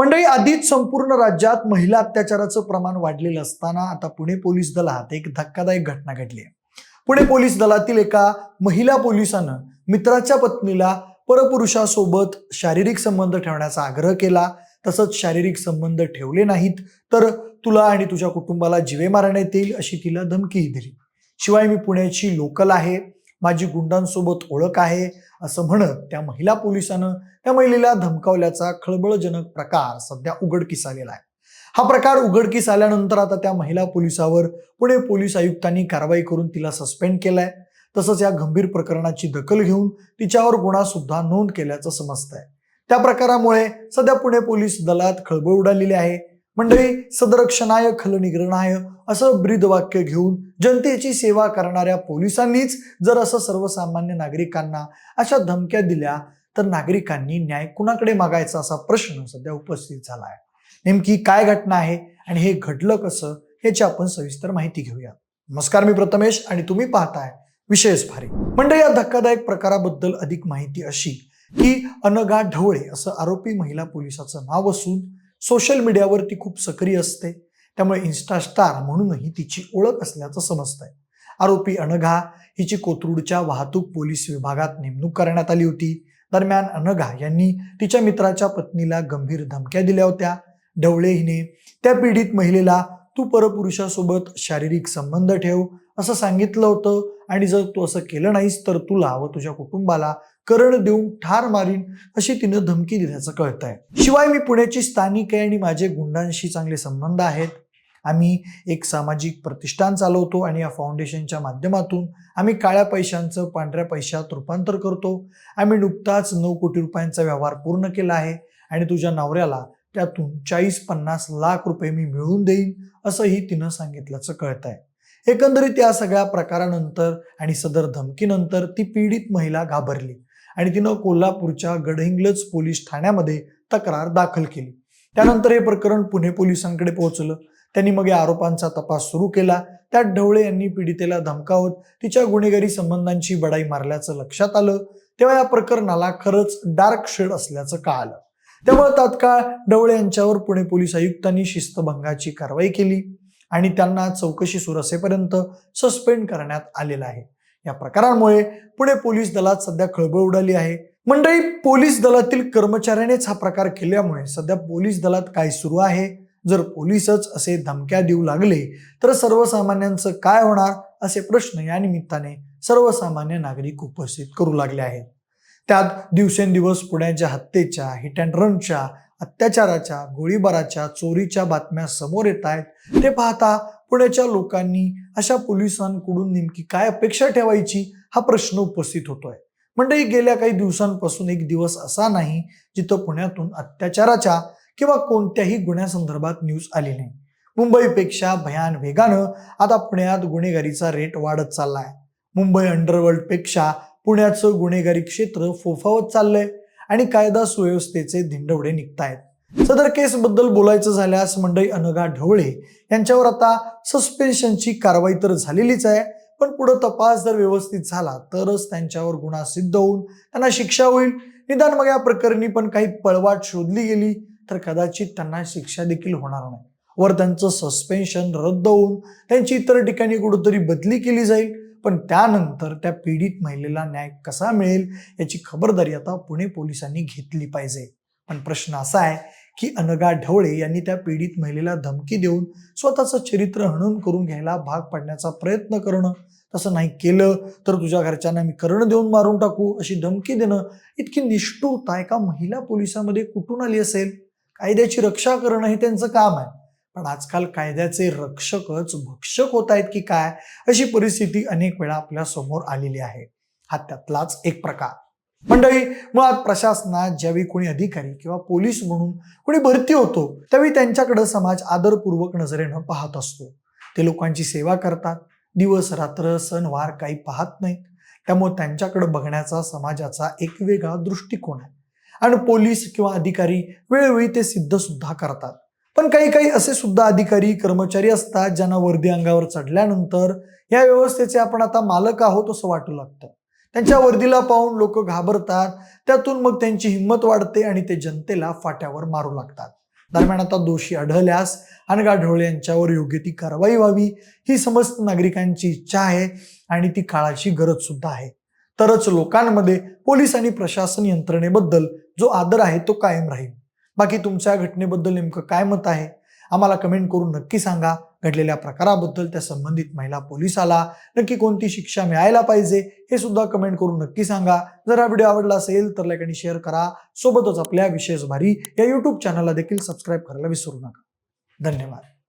मंडळी आधीच संपूर्ण राज्यात महिला अत्याचाराचं प्रमाण वाढलेलं असताना आता पुणे पोलीस दलात एक धक्कादायक घटना घडली आहे. पुणे पोलीस दलातील एका महिला पोलिसानं मित्राच्या पत्नीला परपुरुषासोबत शारीरिक संबंध ठेवण्याचा आग्रह केला. तसंच शारीरिक संबंध ठेवले नाहीत तर तुला आणि तुझ्या कुटुंबाला जीवे मारण्यात येईल अशी तिला धमकीही दिली. शिवाय मी पुण्याची लोकल आहे. माझी गुंडांसोबत ओळख आहे. असं म्हणत त्या महिला पोलिसानं त्या महिलेला धमकावल्याचा खळबळजनक प्रकार सध्या उघडकीस आलेला आहे. हा प्रकार उघडकीस आल्यानंतर आता त्या महिला पोलिसावर पुणे पोलीस आयुक्तांनी कारवाई करून तिला सस्पेंड केलाय. तसंच या गंभीर प्रकरणाची दखल घेऊन तिच्यावर गुन्हा सुद्धा नोंद केल्याचं समजतंय. त्या प्रकारामुळे सध्या पुणे पोलीस दलात खळबळ उडालेली आहे. मंडळी सदरक्षणाय खलनिग्रहणाय असं ब्रीदवाक्य घेऊन जनतेची सेवा करणाऱ्या पोलिसांनीच जर असं सर्वसामान्य नागरिकांना अशा धमक्या दिल्या तर नागरिकांनी न्याय कुणाकडे मागायचा असा प्रश्न सध्या उपस्थित झाला आहे नेमकी काय घटना आहे आणि हे घडलं कसं याची आपण सविस्तर माहिती घेऊया. नमस्कार मी प्रथमेश आणि तुम्ही पाहताय विशेष भारी. मंडळी या धक्कादायक प्रकाराबद्दल अधिक माहिती अशी की अनगा ढवळे असं आरोपी महिला पोलिसाचं नाव असून सोशल मीडियावर ती खूप सक्रिय असते. त्यामुळे इन्स्टा स्टार म्हणूनही तिची ओळख असल्याचं समजतंय. आरोपी अनघा हिची कोथरूडच्या वाहतूक पोलीस विभागात नेमणूक करण्यात आली होती. दरम्यान अनघा यांनी तिच्या मित्राच्या पत्नीला गंभीर धमक्या दिल्या होत्या. ढवळे हिने त्या पीडित महिलेला तू परपुरुषासोबत शारीरिक संबंध ठेव असं सांगितलं होतं आणि जर तू असं केलं नाहीस तर तुला व तुझ्या कुटुंबाला करण देऊन ठार मारीन अशी तिनं धमकी दिल्याचं कळत आहे शिवाय मी पुण्याची स्थानिक आहे आणि माझे गुंडांशी चांगले संबंध आहेत. आम्ही एक सामाजिक प्रतिष्ठान चालवतो आणि या फाउंडेशनच्या माध्यमातून आम्ही काळ्या पैशांचं पांढऱ्या पैशात रूपांतर करतो. आम्ही नुकताच नऊ कोटी रुपयांचा व्यवहार पूर्ण केला आहे आणि तुझ्या नवऱ्याला त्यातून चाळीस पन्नास लाख रुपये मी मिळवून देईन असंही तिनं सांगितल्याचं कळत आहे एकंदरीत या सगळ्या प्रकारानंतर आणि सदर धमकीनंतर ती पीडित महिला घाबरली. आणि तिनं कोल्हापूरच्या गडहिंग्लज पोलीस ठाण्यामध्ये तक्रार दाखल केली. त्यानंतर हे प्रकरण पुणे पोलिसांकडे पोहोचलं. त्यांनी मग या आरोपांचा तपास सुरू केला. त्यात ढवळे यांनी पीडितेला धमकावत तिच्या गुन्हेगारी संबंधांची बडाई मारल्याचं लक्षात आलं. तेव्हा या प्रकरणाला खरंच डार्क शेड असल्याचं कळालं. त्यामुळे तात्काळ ढवळे यांच्यावर पुणे पोलीस आयुक्तांनी शिस्तभंगाची कारवाई केली आणि त्यांना चौकशी सुरू असेपर्यंत सस्पेंड करण्यात आलेलं आहे. या प्रकारामुळे पुणे पोलीस दलात सध्या खळबळ उडाली आहे. मंडळी पोलीस दलातील कर्मचाऱ्यानेच हा प्रकार केल्यामुळे सध्या पोलीस दलात काय सुरू आहे? जर पोलीसच असे धमक्या देऊ लागले तर सर्वसामान्यांचं काय होणार? असे प्रश्न या निमित्ताने सर्वसामान्य नागरिक उपस्थित करू लागले आहेत. त्यात दिवसेंदिवस पुण्याच्या हत्येच्या हिट अँड रनच्या अत्याचाराच्या गोळीबाराच्या चोरीच्या बातम्या समोर येत आहेत. ते पाहता पुण्याच्या लोकांनी अशा पोलिसांकडून नेमकी काय अपेक्षा ठेवायची हा प्रश्न उपस्थित होतोय. मंडळी गेल्या काही दिवसांपासून एक दिवस असा नाही जिथं पुण्यातून अत्याचाराच्या किंवा कोणत्याही गुन्ह्यासंदर्भात न्यूज आली नाही. मुंबईपेक्षा भयान वेगानं आता पुण्यात गुन्हेगारीचा रेट वाढत चाललाय. मुंबई अंडरवर्ल्डपेक्षा पुण्याचं गुन्हेगारी क्षेत्र फोफावत चाललंय आणि कायदा सुव्यवस्थेचे धिंडवडे निघतायत. सदर केसबद्दल बोलायचं झाल्यास मंडई अनघा ढवळे यांच्यावर आता सस्पेन्शनची कारवाई तर झालेलीच आहे पण पुढं तपास जर व्यवस्थित झाला तरच त्यांच्यावर गुन्हा सिद्ध होऊन त्यांना शिक्षा होईल. निदान मग या प्रकरणी पण काही पळवाट शोधली गेली तर कदाचित त्यांना शिक्षा देखील होणार नाही. वर त्यांचं सस्पेन्शन रद्द होऊन त्यांची इतर ठिकाणी कुठंतरी बदली केली जाईल. पण त्यानंतर त्या पीडित महिलेला न्याय कसा मिळेल याची खबरदारी आता पुणे पोलिसांनी घेतली पाहिजे. पण प्रश्न असा आहे की अनगा ढवळे यांनी त्या पीडित महिलेला धमकी देऊन स्वतःचं चरित्र हणून करून घ्यायला भाग पाडण्याचा प्रयत्न करणं. तसं नाही केलं तर तुझ्या घरच्यांना मी करण देऊन मारून टाकू अशी धमकी देणं इतकी निष्ठुरता एका महिला पोलिसामध्ये कुठून आली असेल? कायद्याची रक्षा करणं हे त्यांचं काम आहे. पण आजकाल कायद्याचे रक्षकच भक्षक होत आहेत की काय? अशी परिस्थिती अनेक वेळा आपल्यासमोर आलेली आहे. हा त्यातलाच एक प्रकार. मंडळी मुळात प्रशासनात ज्यावेळी कोणी अधिकारी किंवा पोलीस म्हणून कोणी भरती होतो त्यावेळी त्यांच्याकडे समाज आदरपूर्वक नजरेनं पाहत असतो. ते लोकांची सेवा करतात. दिवस रात्र सणवार काही पाहत नाहीत. त्यामुळे त्यांच्याकडे बघण्याचा समाजाचा एक वेगळा दृष्टिकोन आहे. आणि पोलीस किंवा अधिकारी वेळोवेळी ते सिद्ध सुद्धा करतात. पण काही काही असे सुद्धा अधिकारी कर्मचारी असतात ज्यांना वर्दी अंगावर चढल्यानंतर या व्यवस्थेचे आपण आता मालक आहोत असं वाटू लागतं. त्यांच्या वर्दीला पाहून लोक घाबरतात. त्यातून मग त्यांची हिंमत वाढते आणि ते जनतेला फाट्यावर मारू लागतात. दरम्यान आता दोषी आढळल्यास अनगा ढोळे यांच्यावर योग्य ती कारवाई व्हावी ही समस्त नागरिकांची इच्छा आहे आणि ती काळाची गरज सुद्धा आहे. तरच लोकांमध्ये पोलीस आणि प्रशासन यंत्रणेबद्दल जो आदर आहे तो कायम राहील. बाकी तुमच्या घटनेबद्दल नेमकं काय मत आहे? आम्हाला कमेंट करून नक्की सांगा. घडलेल्या प्रकाराबद्दल त्या संबंधित महिला पोलिसाला नक्की कोणती शिक्षा मिळायला पाहिजे हे सुद्धा कमेंट करून नक्की सांगा. जर हा व्हिडिओ आवडला असेल तर लाईक आणि शेअर करा. सोबतच आपल्या विशेष भारी या युट्यूब चॅनलला देखील सबस्क्राईब करायला विसरू नका. धन्यवाद.